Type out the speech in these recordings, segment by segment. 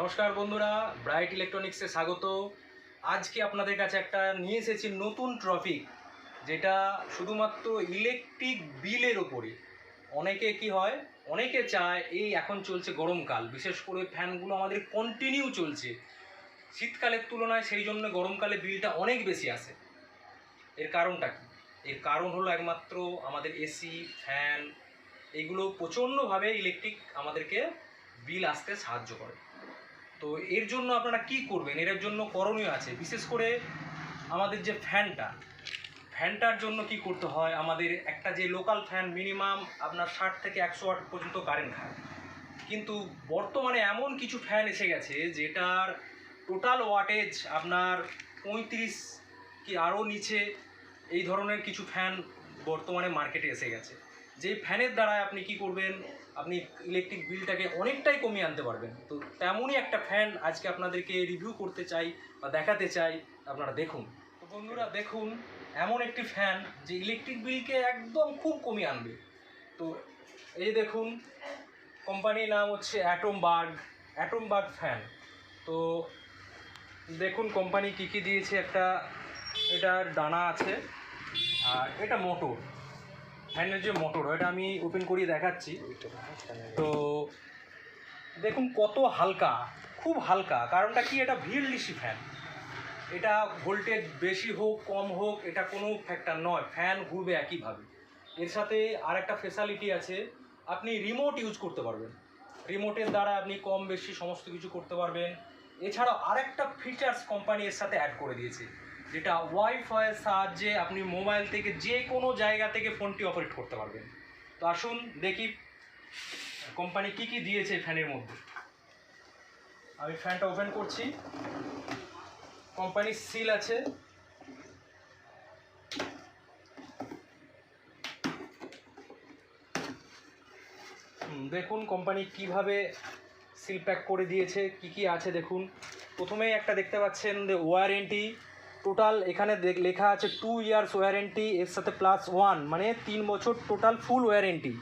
নমস্কার বন্ধুরা ব্রাইট ইলেকট্রনিক্সে স্বাগত। আজকে আপনাদের কাছে একটা নিয়ে এসেছি নতুন ট্রফিক যেটা শুধুমাত্র ইলেকট্রিক বিলের ওপরে। অনেকে কি হয়, অনেকে চায় এই এখন চলছে গরমকাল, বিশেষ করে ফ্যানগুলো আমাদের কন্টিনিউ চলছে। শীতকালের তুলনায় সেই জন্য গরমকালে বিলটা অনেক বেশি আসে। এর কারণটা কি? এর কারণ হলো একমাত্র আমাদের এসি ফ্যান এগুলো প্রচণ্ডভাবে ইলেকট্রিক আমাদেরকে বিল আসতে সাহায্য করে। তো এর জন্য আপনারা কি করবেন? এর জন্য করণীয় আছে। বিশেষ করে আমাদের যে ফ্যানটা, ফ্যানটার জন্য কি করতে হয়? আমাদের একটা যে লোকাল ফ্যান মিনিমাম আপনার ষাট থেকে একশো ওয়াট পর্যন্ত কারেন্ট খায় কিন্তু বর্তমানে এমন কিছু ফ্যান এসে গেছে যেটার টোটাল ওয়াটেজ আপনার পঁয়ত্রিশ কি আরও নিচে এই ধরনের কিছু ফ্যান বর্তমানে মার্কেটে এসে গেছে। যেই ফ্যানের দ্বারায় আপনি কি করবেন, আপনি ইলেকট্রিক বিলটাকে অনেকটাই কমিয়ে আনতে পারবেন। তো তেমনই একটা ফ্যান আজকে আপনাদেরকে রিভিউ করতে চাই বা দেখাতে চাই, আপনারা দেখুন। তো বন্ধুরা, দেখুন, এমন একটি ফ্যান যে ইলেকট্রিক বিলকে একদম খুব কমিয়ে আনবে। তো এই দেখুন কোম্পানির নাম হচ্ছে Atomberg Atomberg fan তো দেখুন কোম্পানি কী কী দিয়েছে, একটা, এটার ডানা আছে, আর এটা মোটর ফ্যানের যে মোটর এটা আমি ওপেন করিয়ে দেখাচ্ছি। তো দেখুন কত হালকা, খুব হালকা। কারণটা কি? এটা ভিএলডিসি ফ্যান এটা ভোল্টেজ বেশি হোক, কম হোক, এটা কোনো ফ্যাক্টর নয়। ফ্যান ঘুরবে একইভাবে। এর সাথে আর একটা ফেসালিটি আছে, আপনি রিমোট ইউজ করতে পারবেন। রিমোটের দ্বারা আপনি কম বেশি সমস্ত কিছু করতে পারবেন। এছাড়াও আরেকটা ফিচার্স কোম্পানি এর সাথে অ্যাড করে দিয়েছে। যেটা ওয়াইফাইয়ের সাহায্যে আপনি মোবাইল থেকে যে কোনো জায়গা থেকে ফোনটি অপারেট করতে পারবেন। তো আসুন, দেখি কোম্পানি কি কি দিয়েছে ফ্যানের মধ্যে। আমি ফ্যানটা ওপেন করছি। কোম্পানির সিল আছে। দেখুন কোম্পানি কীভাবে সিল প্যাক করে দিয়েছে, কি কি আছে দেখুন। প্রথমেই একটা দেখতে পাচ্ছেন ওয়ারেন্টি টোটাল এখানে লেখা আছে টু ইয়ার্স ওয়ারেন্টি এর সাথে প্লাস ওয়ান মানে তিন বছর টোটাল ফুল ওয়ারেন্টি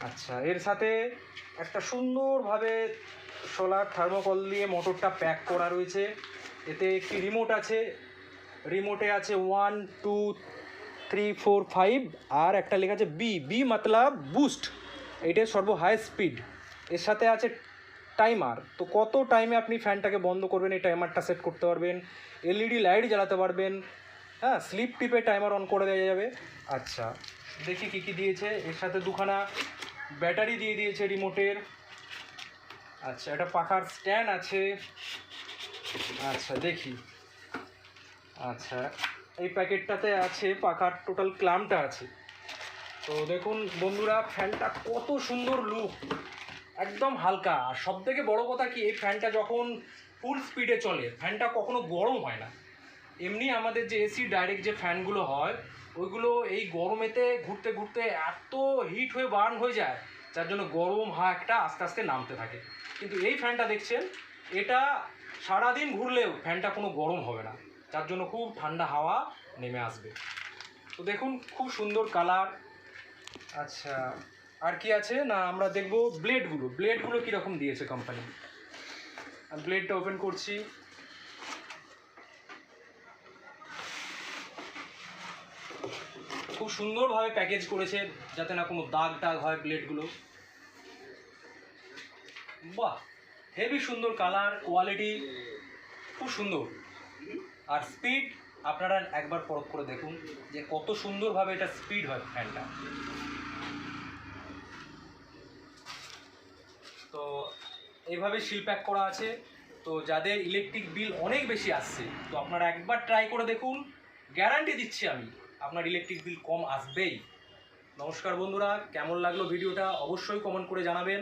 আচ্ছা এর সাথে একটা সুন্দরভাবে সোলার থার্মোকল দিয়ে মোটরটা প্যাক করা রয়েছে। এতে একটি রিমোট আছে। রিমোটে আছে one two three four five আর একটা লেখা আছে বি বি মতলব বুস্ট এটা সর্ব হাই স্পিড এর সাথে আছে টাইমার তো কত টাইমে আপনি ফ্যানটাকে বন্ধ করবেন, এই টাইমারটা সেট করতে পারবেন এলইডি লাইট জ্বালাতে পারবেন হ্যাঁ স্লিপ টিপে টাইমার অন করে দেওয়া যাবে। আচ্ছা দেখি কী কী দিয়েছে। এর সাথে দুখানা ব্যাটারি দিয়ে দিয়েছে রিমোটের আচ্ছা একটা পাখার স্ট্যান্ড আছে। আচ্ছা দেখি। আচ্ছা এই প্যাকেটটাতে আছে, পাখার টোটাল ক্লামটা আছে। তো দেখুন, বন্ধুরা ফ্যানটা কত সুন্দর লুক একদম হালকা। আর সব থেকে বড়ো কথা কি, এই ফ্যানটা যখন ফুল স্পিডে চলে, ফ্যানটা কখনো গরম হয় না। এমনি আমাদের যে এসি ডাইরেক্ট যে ফ্যানগুলো হয়, ওইগুলো এই গরমেতে ঘুরতে ঘুরতে এত হিট হয়ে বার্ন হয়ে যায়, যার জন্য গরম হাঁকটা আস্তে আস্তে নামতে থাকে। কিন্তু এই ফ্যানটা দেখছেন, এটা সারাদিন ঘুরলেও ফ্যানটা কোনো গরম হবে না, যার জন্য খুব ঠান্ডা হাওয়া নেমে আসবে। তো দেখুন, খুব সুন্দর কালার আচ্ছা আর কি আছে? না, আমরা দেখব ব্লেডগুলো। ব্লেডগুলো কীরকম দিয়েছে কোম্পানি ব্লেডটা ওপেন করছি। খুব সুন্দরভাবে প্যাকেজ করেছে, যাতে না কোনো দাগ টাগ হয় ব্লেডগুলো। বাহ! হেভি সুন্দর কালার কোয়ালিটি খুব সুন্দর। আর স্পিড আপনারা একবার পরখ করে দেখুন যে কত সুন্দরভাবে এটা স্পিড হয় ফ্যানটা তো এইভাবে শিল প্যাক করা আছে। তো যাদের ইলেকট্রিক বিল অনেক বেশি আসছে, তো আপনারা একবার ট্রাই করে দেখুন। গ্যারান্টি দিচ্ছি আমি, আপনার ইলেকট্রিক বিল কম আসবেই। নমস্কার বন্ধুরা, কেমন লাগল ভিডিওটা অবশ্যই কমেন্ট করে জানাবেন।